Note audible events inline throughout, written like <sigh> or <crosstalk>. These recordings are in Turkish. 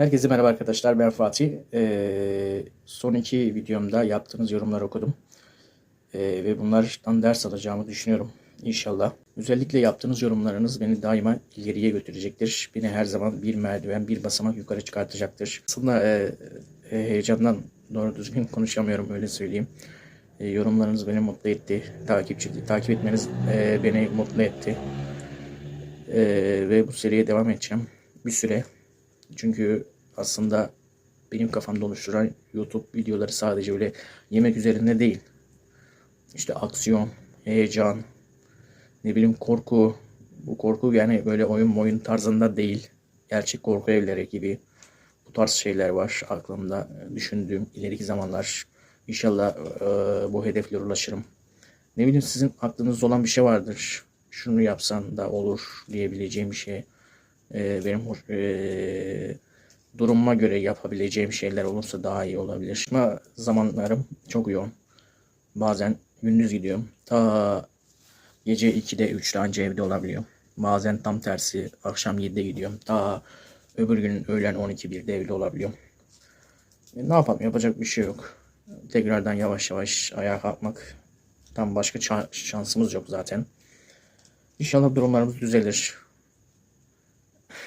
Herkese merhaba arkadaşlar ben Fatih. Ee, son iki videomda yaptığınız yorumları okudum. Ee, ve bunlardan ders alacağımı düşünüyorum inşallah. Özellikle yaptığınız yorumlarınız beni daima ileriye götürecektir. Beni her zaman bir merdiven, bir basamak yukarı çıkartacaktır. Aslında e, e, heyecandan doğru düzgün konuşamıyorum öyle söyleyeyim. E, yorumlarınız beni mutlu etti. Takipçi, takip etmeniz e, beni mutlu etti. E, ve bu seriye devam edeceğim bir süre. Çünkü aslında benim kafamda oluşturan YouTube videoları sadece öyle yemek üzerinde değil. İşte aksiyon, heyecan, ne bileyim korku. Bu korku yani böyle oyun oyun tarzında değil. Gerçek korku evleri gibi. Bu tarz şeyler var aklımda düşündüğüm ileriki zamanlar. İnşallah e, bu hedeflere ulaşırım. Ne bileyim sizin aklınızda olan bir şey vardır. Şunu yapsan da olur diyebileceğim bir şey. E, benim e, durumuma göre yapabileceğim şeyler olursa daha iyi olabilir. Ama zamanlarım çok yoğun. Bazen gündüz gidiyorum. Ta gece 2'de 3'te anca evde olabiliyorum. Bazen tam tersi akşam 7'de gidiyorum. Ta öbür gün öğlen 12-1'de evde olabiliyorum. E, ne yapalım yapacak bir şey yok. Tekrardan yavaş yavaş ayağa kalkmak. Tam başka şansımız yok zaten. İnşallah durumlarımız düzelir.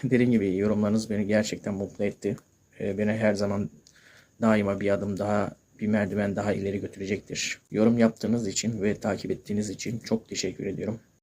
<laughs> Dediğim gibi yorumlarınız beni gerçekten mutlu etti. Ee, Beni her zaman daima bir adım daha, bir merdiven daha ileri götürecektir. Yorum yaptığınız için ve takip ettiğiniz için çok teşekkür ediyorum.